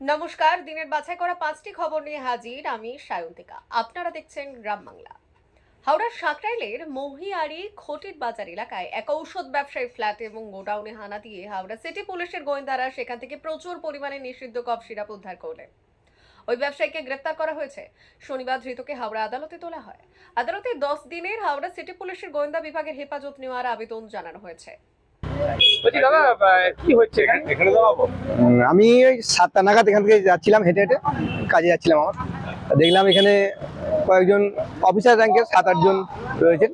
নমস্কার, দিনের বাছাই করা পাঁচটি খবর নিয়ে হাজির আমি সায়ন্তিকা। আপনারা দেখছেন গ্রাম বাংলা। হাওড়ার সাঁকরাইলের মহিয়ারি খটির বাজার এলাকায় এক ঔষধ ব্যবসায়ী ফ্ল্যাট এবং গোডাউনে হানা দিয়ে হাওড়া সিটি পুলিশের গোয়েন্দারা সেখান থেকে প্রচুর পরিমাণে নিষিদ্ধ কফ সিরাপ উদ্ধার করলেন। ওই ব্যবসায়ীকে গ্রেপ্তার করা হয়েছে। শনিবার ধৃতকে হাওড়া আদালতে তোলা হয়। আদালতে দশ দিনের হাওড়া সিটি পুলিশের গোয়েন্দা বিভাগের হেফাজত নেওয়ার আবেদন জানানো হয়েছে। আমি ওই সাতটা নাগাদ এখান থেকে যাচ্ছিলাম হেঁটে হেঁটে কাজে যাচ্ছিলাম আমার। দেখলাম এখানে কয়েকজন অফিসার র্যাঙ্কের সাত আটজন রয়েছেন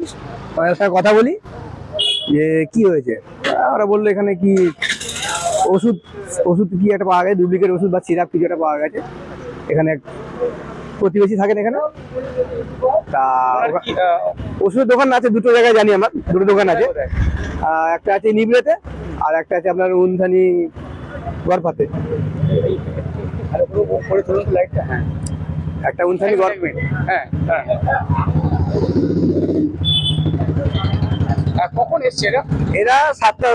ওনাদের সঙ্গে কথা বলি যে কি হয়েছে? ওরা বলল এখানে কি ওষুধ ওষুধ কি একটা পাওয়া গেছে? ডুপ্লিকেট ওষুধ বা সিরাপ কিছু একটা পাওয়া গেছে। এখানে প্রতিবেশী থাকেন এখানে। তা ওষুধের দোকান আছে দুটো জায়গায় জানি আমার দুটো দোকান আছে। একটা আছে নিবড়েতে আর একটা আছে আপনার উনধানি গড়পাতে একটা উনথানি গড় হ্যাঁ হ্যাঁ কখন এসছে এরা? এরা সাতটা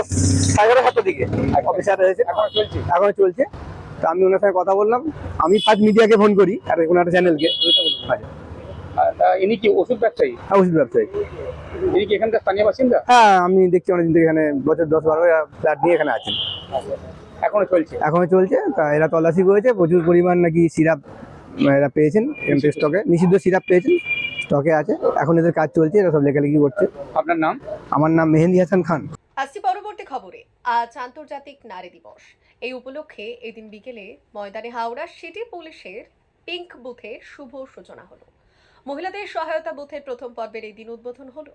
সাড়ে সাতটার দিকে। অফিসার এসেছে এখন চলছে? এখন চলছে। তো আমি ওনার সঙ্গে কথা বললাম। আমি ফার্স্ট মিডিয়াকে ফোন করি আর ওনার চ্যানেলকে আর, আহ, ইনি কি ওষুধ ব্যবসায়ী? ওষুধ ব্যবসায়ী। ইনি কি এখানকার স্থানীয় বাসিন্দা? হ্যাঁ আমি দেখছি অনেকদিন থেকে এখানে বছর দশ বারো ফ্ল্যাট নিয়ে এখানে আছেন এখনও চলছে? এখনও চলছে তা এরা তল্লাশি করেছে প্রচুর পরিমাণ নাকি সিরাপ এরা পেয়েছেন এমপি স্টকে নিষিদ্ধ সিরাপ পেয়েছেন স্টকে আছে এখন এদের কাজ চলছে এরা সব লেখালেখি করছে। আপনার নাম? আমার নাম মেহেন্দি হাসান খান। আসছি পরবর্তী খবরে। আজ আন্তর্জাতিক নারী দিবস। এই উপলক্ষে এদিন বিকেলে ময়দানে হাওড়া সিটি পুলিশের পিঙ্ক বুথের শুভ সূচনা হলো। মহিলাদের সহায়তা বুথের প্রথম পর্বের এই দিন উদ্বোধন হলো।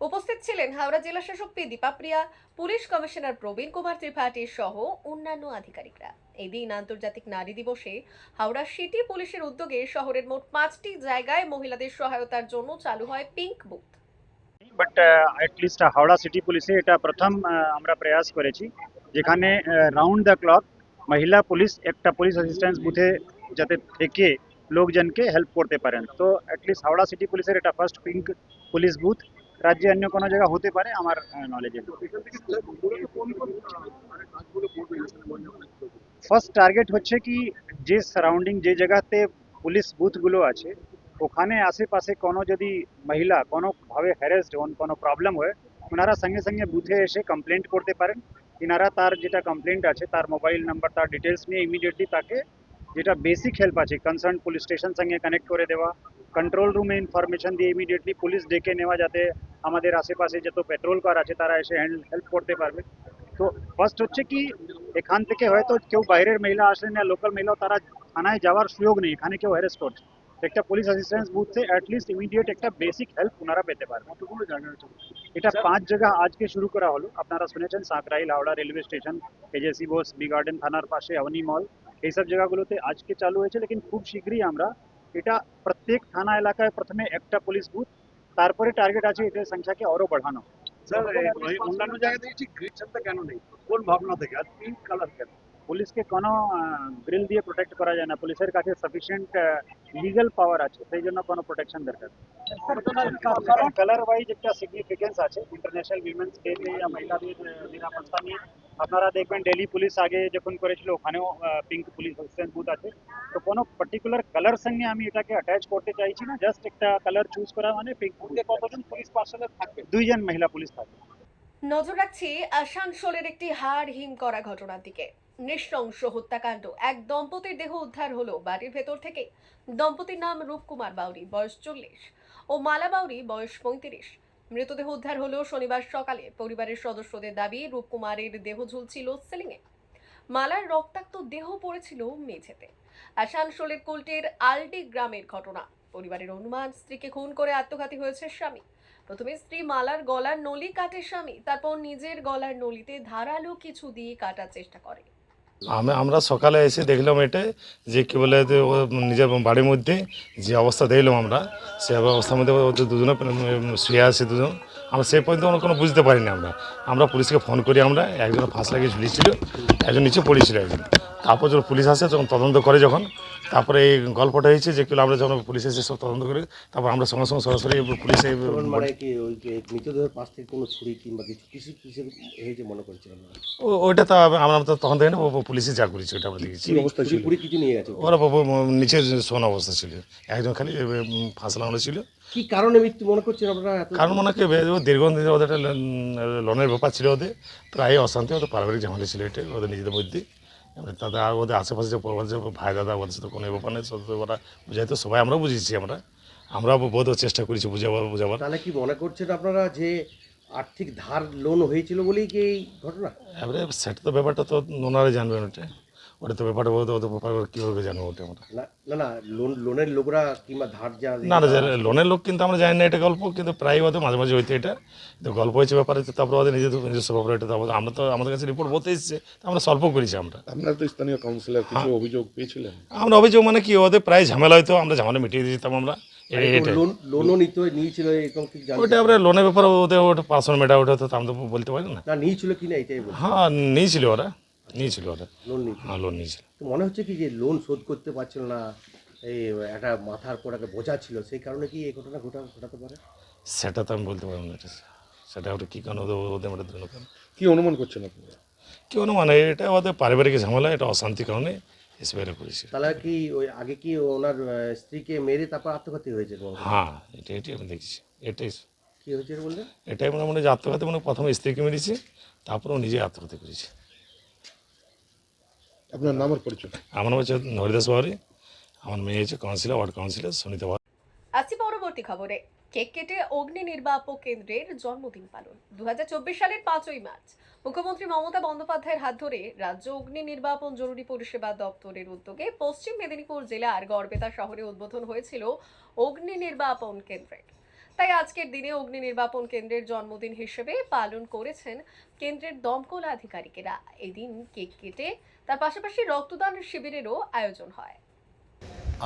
উপস্থিত ছিলেন হাওড়া জেলা শাসক P Deepapriya police commissioner Praveen Kumar Tripathi সহ অন্যান্য আধিকারিকরা। এই দিন আন্তর্জাতিক নারী দিবসে হাওড়া সিটি পুলিশের উদ্যোগে শহরের মোট পাঁচটি জায়গায় মহিলাদের সহায়তার জন্য চালু হয় pink booth. But at least Howrah city পুলিশে এটা প্রথম আহ, আমরা প্রয়াস করেছি যেখানে রাউন্ড দ্য ক্লক মহিলা পুলিশ একটা পুলিশ অ্যাসিস্ট্যান্স বুথে যাতে থেকে লোকজনকে হেল্প করতে পারেন তো অ্যাটলিস্ট হাওড়া সিটি পুলিশের এটা ফার্স্ট পিঙ্ক পুলিশ বুথ রাজ্যে অন্য কোনো জায়গা হতে পারে আমার নলেজে ফার্স্ট টার্গেট হচ্ছে কি যে সারাউন্ডিং যে জায়গাতে পুলিশ বুথগুলো আছে ওখানে আশেপাশে কোনো যদি মহিলা কোনোভাবে হ্যারেসড হন কোনো প্রবলেম হয় ওনারা সঙ্গে সঙ্গে বুথে এসে কমপ্লেন্ট করতে পারেন এনারা তার যেটা কমপ্লেন্ট আছে তার মোবাইল নাম্বার তার ডিটেলস নিয়ে ইমিডিয়েটলি তাকে যেটা বেসিক হেল্প আছে কনসার্ন পুলিশ স্টেশন সঙ্গে কানেক্ট করে দেওয়া কন্ট্রোল রুমে ইনফরমেশন দিয়ে ইমিডিয়েটলি পুলিশ ডেকে নেওয়া যাতে আমাদের আশেপাশে যত পেট্রোল কার আছে তারা এসে হেল্প করতে পারবে তো ফার্স্ট হচ্ছে কি এখান থেকে হয়তো কেউ বাইরের মহিলা আসলেন না লোকাল মহিলা তারা থানায় যাওয়ার সুযোগ নেই এখানে কেউ হ্যারেস করছে একটা পুলিশ অ্যাসিস্ট্যান্স বুথে অ্যাটলিস্ট ইমিডিয়েট একটা বেসিক হেল্প ওনারা পেতে পারবে কতগুলো জায়গা এটা পাঁচ জায়গা আজকে শুরু করা হলো। আপনারা শুনেছেন Sankrail Howrah railway station AJC Bose B garden থানার পাশে অবনি মল। এইসব জায়গাগুলোতে আজকে চালু হয়েছে লেকিন খুব শীঘ্রই আমরা এটা প্রত্যেক থানা এলাকায় প্রথমে একটা পুলিশ বুথ তারপরে টার্গেট আছে এদের সংখ্যাকে আরও বাড়ানো। স্যার এই অন্যান্য জায়গা থেকে ঠিক গ্রিড সেন্টার কেন নেই? কোন ভাবনা থেকে? আর পিঙ্ক কালার কেন? পুলিশকে কোনো গ্রিল দিয়ে প্রোটেক্ট করা যায় না। পুলিশের কাছে সাফিসিয়েন্ট লিগাল পাওয়ার আছে সেই জন্য কোনো প্রোটেকশন দরকার কালার ওয়াইজ একটা সিগনিফিকেন্স আছে। ইন্টারন্যাশনাল উইমেন্স ডে তে या মহিলাদের আহ, নিরাপত্তা নিয়ে আপনারা দেখবেন দিল্লি পুলিশ আগে যখন করেছিল ওখানেও পিঙ্ক পুলিশ অ্যাসিস্ট্যান্ট বুথ আছে। তো কোনো পার্টিকুলার কালার সঙ্গে আমি এটাকে অ্যাটাচ করতে চাইছি না। জাস্ট একটা কালার চুজ করা মানে পিঙ্ক বুথে কতজন পুলিশ পার্সোনাল থাকবে? দুইজন মহিলা পুলিশ থাকবে। নজর রাখছি আসানসোলের একটি হাড় হিম করা ঘটনার দিকে। নৃশংস হত্যাকাণ্ড। এক দম্পতির দেহ উদ্ধার হলো বাড়ির ভেতর থেকে। দম্পতির নাম রূপকুমার বাউরি বয়স চল্লিশ। ও মালা বাউরি বয়স পঁয়ত্রিশ। মৃতদেহ উদ্ধার হলো শনিবার সকালে। পরিবারের সদস্যদের দাবি, রূপকুমারের দেহ ঝুলছিল সিলিংয়ে। মালার রক্তাক্ত দেহ পড়েছিল মেঝেতে। আসানসোলের কোল্টের আলডি গ্রামের ঘটনা। পরিবারের অনুমান, স্ত্রীকে খুন করে আত্মঘাতী হয়েছে স্বামী। প্রথমে স্ত্রী মালার গলার নলি কাটে স্বামী, তারপর নিজের গলার নলিতে ধারালো কিছু দিয়ে কাটার চেষ্টা করে। আমি আমরা সকালে এসে দেখলাম এটা, যে কী বলে নিজের বাড়ির মধ্যে যে অবস্থা দেখলাম আমরা, সে অবস্থার মধ্যে দুজনে শুয়ে আছে দুজন, আমরা সে পর্যন্ত কোনো বুঝতে পারিনি আমরা। আমরা পুলিশকে ফোন করি আমরা একজন ফাঁস লাগিয়ে ঝুলিয়েছিল, একজন নিচে পড়েছিল একজন। তারপর যখন পুলিশ আসে যখন তদন্ত করে যখন তারপরে এই গল্পটা হয়েছে যে কিলো আমরা যখন পুলিশ এসে সব তদন্ত করে তারপর আমরা সঙ্গে সঙ্গে সরাসরি পুলিশে মানে কি ওই মৃতদেহের পাশ থেকে কোনো ছুরি কিংবা কিছু কিছু কিছু হয়েছে মনে আপনারা? ও- ওইটা তো আমরা তো তখন দেখি না পুলিশে যা করেছি ওটা আমরা দেখেছি। পুরি কিছু নিয়ে গেছে? ওরা নিচে শোন অবস্থা ছিল। একজন খালি ফাঁস লাগানো ছিল। কি কারণে মৃত্যু মনে করছেন আপনারা কারণ মনে হয় দীর্ঘদিন ওদের একটা লোনের ব্যাপার ছিল ওদের। প্রায় অশান্তি ওদের পারিবারিক ঝামেলা ছিল এটা ওদের নিজেদের মধ্যে। তাদের ওদের আশেপাশে যে যে ভাই দাদা ওদের তো কোনো ব্যাপার নেই সব ওরা বুঝাইতো সবাই আমরা বুঝেছি আমরা। আমরা বোধ চেষ্টা করেছি বুঝাবার বুঝাবার। তাহলে কি মনে করছেন আপনারা যে আর্থিক ধার লোন হয়েছিল বলেই কি এই ঘটনা? এবারে সেটা তো ব্যাপারটা তো ওনারা জানবেন ওটা। ওটা তো ব্যাপারটা ওদের ওদের ব্যাপার কীভাবে জানব ওটা আমরা না না লোন লোনের লোকরা কিংবা ধার যা না না লোনের লোক কিন্তু আমরা জানি না এটা গল্প কিন্তু প্রায় ওদের মাঝে মাঝে হইতে এটা। কিন্তু গল্প হয়েছে ব্যাপারে তারপরে ওদের নিজেদের নিজস্ব ব্যাপারে এটা তারপর আমরা তো আমাদের কাছে রিপোর্ট বলতে এসেছে আমরা সল্ভ করেছি আমরা। আপনার তো স্থানীয় কাউন্সিলর কিছু হ্যাঁ। অভিযোগ পেয়েছিলেন? আমরা অভিযোগ মানে কি ওদের প্রায় ঝামেলা হয়তো আমরা ঝামেলা মিটিয়ে দিতাম আমরা। এ- এটাই। লোন লোনও নিতে নিয়েছিল এরকম কি ওটা আমরা লোনের ব্যাপারে ওদের ওটা পার্সোনাল মেটা ওটা তো আমরা বলতে পারি না। না নিয়েছিল কি না এটাই হ্যাঁ নিয়েছিল ওরা। নিয়েছিল ওরা লোন নিয়েছিল। হ্যাঁ লোন নিয়েছিল। তো মনে হচ্ছে কি যে লোন শোধ করতে পারছিল না এই একটা মাথার পর একটা বোঝা ছিল সেই কারণে কি এই ঘটনা ঘটা ঘটাতে পারে? সেটা তো আমি বলতে পারব না এটা সেটা ওটা কী কারণ ওদের ওদের জন্য কারণ কি অনুমান করছেন আপনারা কেউ না মানে এটা ওদের পারিবারিক ঝামেলা এটা অশান্তি কারণে এসে বেড়ে করেছে। তাহলে কি ওই আগে কি ওনার স্ত্রীকে মেরে তারপর আত্মঘাতী হয়েছে? হ্যাঁ এটা এটাই আমি দেখছি এটাই। কী হয়েছে বললেন? এটাই মনে মনে যে আত্মঘাতী মানে প্রথমে স্ত্রীকে মেরেছে তারপরে ও নিজে আত্মঘাতী করেছে। আপনার নাম আর পরিচয়? আমার নাম হচ্ছে হরিদাস বাউরি আমার মেয়ে হচ্ছে councillor ward councillor Sunita Bauri আসছি পরবর্তী খবরে। কেক কেটে অগ্নি নির্বাপক কেন্দ্রের জন্মদিন পালন। দু সালের পাঁচই মার্চ। মুখ্যমন্ত্রী মমতা বন্দ্যোপাধ্যায়ের হাত ধরে রাজ্য অগ্নি নির্বাপন জরুরি পরিষেবা দপ্তরের উদ্যোগে পশ্চিম মেদিনীপুর জেলার গড়বেতা শহরে উদ্বোধন হয়েছিল অগ্নি নির্বাপন কেন্দ্রের তাই আজকের দিনে অগ্নি নির্বাপন কেন্দ্রের জন্মদিন হিসেবে পালন করেছেন কেন্দ্রের দমকল আধিকারিকেরা। এদিন কেক কেটে তার পাশাপাশি রক্তদান শিবিরেরও আয়োজন হয়।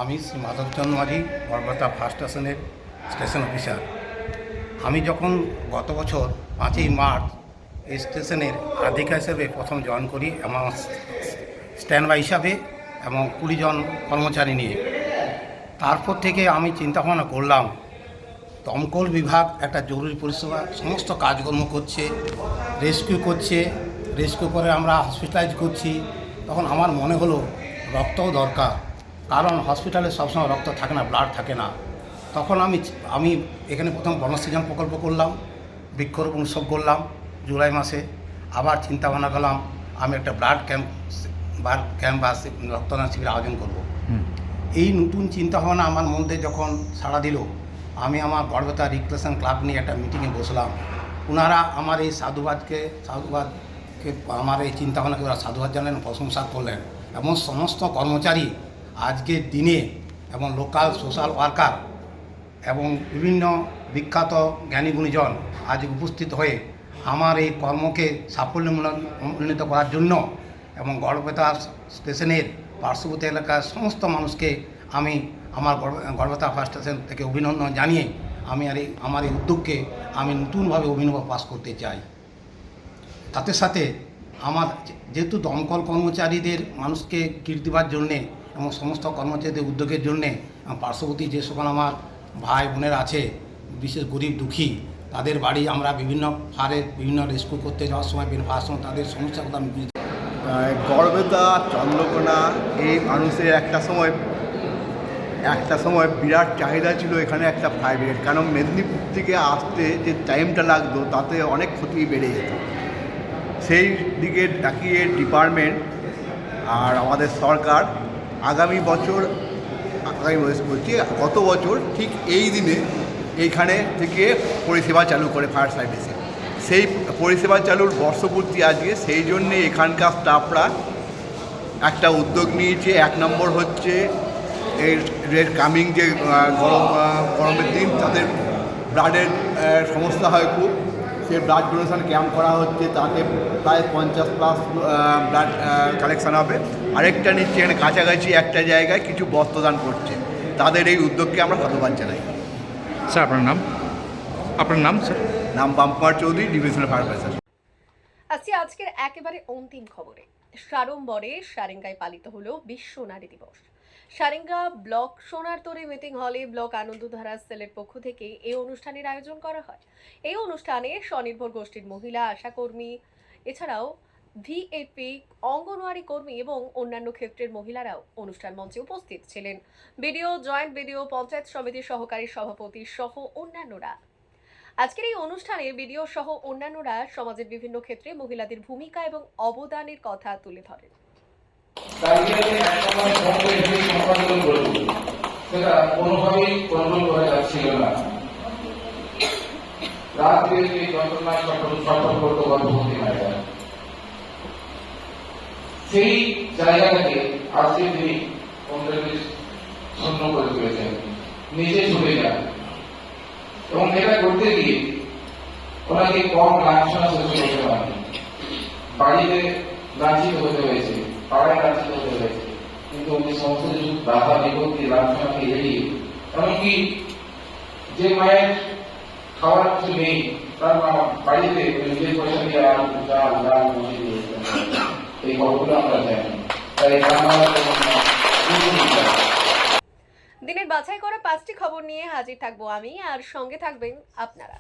আমি শ্রী মাধবচন্দ্র মাঝি বরবতা ফার্স্ট স্টেশনের স্টেশন অফিসার আমি যখন গত বছর পাঁচই মার্চ এই স্টেশনের আধিকা হিসেবে প্রথম জয়েন করি এবং স্ট্যান্ড বাই হিসাবে এবং কুড়ি জন কর্মচারী নিয়ে। তারপর থেকে আমি চিন্তা ভাবনা করলাম, দমকল বিভাগ একটা জরুরি পরিষেবা, সমস্ত কাজকর্ম করছে রেস্কিউ করছে রেস্কিউ করে আমরা হসপিটালাইজ করছি। তখন আমার মনে হলো রক্তও দরকার। কারণ হসপিটালে সবসময় রক্ত থাকে না ব্লাড থাকে না। তখন আমি আমি এখানে প্রথম বনসৃজন প্রকল্প করলাম বৃক্ষরোপণ উৎসব করলাম জুলাই মাসে। আবার চিন্তা ভাবনা করলাম আমি একটা ব্লাড ক্যাম্প ব্লাড ক্যাম্প বা রক্তদান শিবির আয়োজন করব। এই নতুন চিন্তাভাবনা আমার মধ্যে যখন সাড়া দিল আমি আমার গর্বতা রিক্রেশন ক্লাব নিয়ে একটা মিটিংয়ে বসলাম। ওনারা আমার এই সাধুবাদকে সাধুবাদকে আমার এই চিন্তাভাবনাকে ওরা সাধুবাদ জানালেন প্রশংসা করলেন? এবং সমস্ত কর্মচারী আজকের দিনে এবং লোকাল সোশ্যাল ওয়ার্কার এবং বিভিন্ন বিখ্যাত জ্ঞানী গুণীজন আজ উপস্থিত হয়ে আমার এই কর্মকে সাফল্যমণ্ডিত করার জন্য এবং গড়বেতা স্টেশনের পার্শ্ববর্তী এলাকার সমস্ত মানুষকে আমি আমার গড়- গড়বেতা ফার্স্ট স্টেশন থেকে অভিনন্দন জানিয়ে আমি আর এই, আমার এই উদ্যোগকে আমি নতুনভাবে অভিনব পাস করতে চাই। তাতে সাথে আমার যেহেতু দমকল কর্মচারীদের মানুষকে কীর্তি দেওয়ার জন্যে এবং সমস্ত কর্মচারীদের উদ্যোগের জন্যে পার্শ্ববর্তী যে সকল আমার ভাই বোনের আছে, বিশেষ গরিব দুঃখী, তাদের বাড়ি আমরা বিভিন্ন ফারে বিভিন্ন রেস্কিউ করতে যাওয়ার সময়, বিভিন্ন সময় তাদের সমস্যার কথা আমি বুঝতে চন্দ্রকোনা, এই মানুষের একটা সময় একটা সময় বিরাট চাহিদা ছিল এখানে একটা ব্রিগেড কারণ মেদিনীপুর থেকে আসতে যে টাইমটা লাগতো, তাতে অনেক ক্ষতি বেড়ে যেত। সেই দিকে তাকিয়ে ডিপার্টমেন্ট আর আমাদের সরকার আগামী বছর আগামী বছর বলছি গত বছর ঠিক এই দিনে এইখানে থেকে পরিষেবা চালু করে ফায়ার সার্ভিসে সেই পরিষেবা চালুর বর্ষপূর্তি আজকে, সেই জন্যে এখানকার স্টাফরা একটা উদ্যোগ নিয়েছে। এক নম্বর হচ্ছে এর কামিং যে গরম গরমের দিন, তাদের ব্লাডের সমস্যা হয় খুব। সে ব্লাড ডোনেশন ক্যাম্প করা হচ্ছে তাতে প্রায় পঞ্চাশ প্লাস ব্লাড কালেকশান হবে। আরেকটা নিচ্ছে এখানে কাছাকাছি একটা জায়গায় কিছু বস্ত্রদান করছে। তাদের এই উদ্যোগকে আমরা ধন্যবাদ জানাই। স্যার আপনার নাম? আপনার নাম স্যার? নাম Bumper Chowdhury divisional fire officer আসছি আজকের একেবারে অন্তিম খবরে। সাড়ম্বরে সারেঙ্গায় পালিত হলো বিশ্ব নারী দিবস। সারেঙ্গা ব্লক সোনার সোনারতরী মিটিং হলে ব্লক আনন্দধারা সেলের পক্ষ থেকে এই অনুষ্ঠানের আয়োজন করা হয়। এই অনুষ্ঠানে স্বনির্ভর গোষ্ঠীর মহিলা, আশাকর্মী, এছাড়াও ভিএপি অঙ্গনওয়াড়ি কর্মী এবং অন্যান্য ক্ষেত্রের মহিলারাও অনুষ্ঠান মঞ্চে উপস্থিত ছিলেন। বিডিও, জয়েন্ট বিডিও, পঞ্চায়েত সমিতির সহকারী সভাপতি সহ অন্যান্যরা। আজকের এই অনুষ্ঠানে বিডিও সহ অন্যান্যরা সমাজের বিভিন্ন ক্ষেত্রে মহিলাদের ভূমিকা এবং অবদানের কথা তুলে ধরেন। সেটা কোনোভাবেই কন্ট্রোল করা যাচ্ছিল না। সেই জায়গাটাকে আজকে তিনি শূন্য করে তুলেছেন নিজে ছুটে যান এবং এটা করতে গিয়ে ওনাকে কম লাঞ্ছনা সহ্য করতে পারেন। বাড়িতে লাঞ্ছিত হতে হয়েছে, পাড়ায় লাঞ্ছিত হতে হয়েছে। কিন্তু সমস্ত বাধা বিপত্তি এমনকি যে মায়ের খাওয়ার কিছু নেই, তার মা বাড়িতে নিজের পয়সা দিয়ে চাল, ডাল এই আমরা জানি। তাই দিনের বাছাই করা পাঁচটি খবর নিয়ে হাজির থাকব আমি, আর সঙ্গে থাকবেন আপনারা।